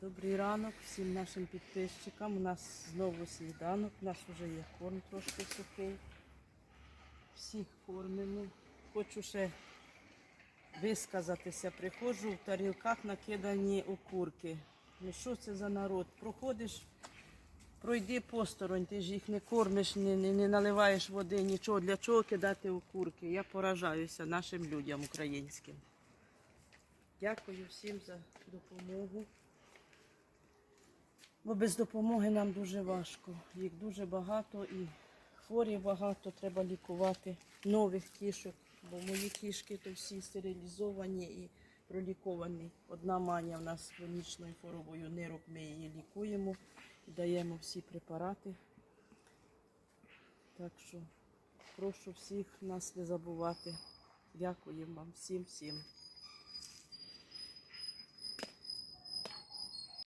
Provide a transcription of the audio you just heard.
Добрий ранок всім нашим підписчикам. У нас знову сніданок, у нас вже є корм трошки сухий. Всіх кормимо. Хочу ще висказатися. Приходжу в тарілках накидані окурки. Ну що це за народ? Проходиш, пройди посторонь, ти ж їх не кормиш, не, не, не наливаєш води, нічого. Для чого кидати окурки? Я поражаюся нашим людям українським. Дякую всім за допомогу. Бо без допомоги нам дуже важко. Їх дуже багато і хворі багато, треба лікувати нових кішок, бо мої кішки то всі стерилізовані і проліковані. Одна маня в нас з хронічною хворобою нирок, ми її лікуємо даємо всі препарати. Так що прошу всіх нас не забувати. Дякуємо вам всім всім.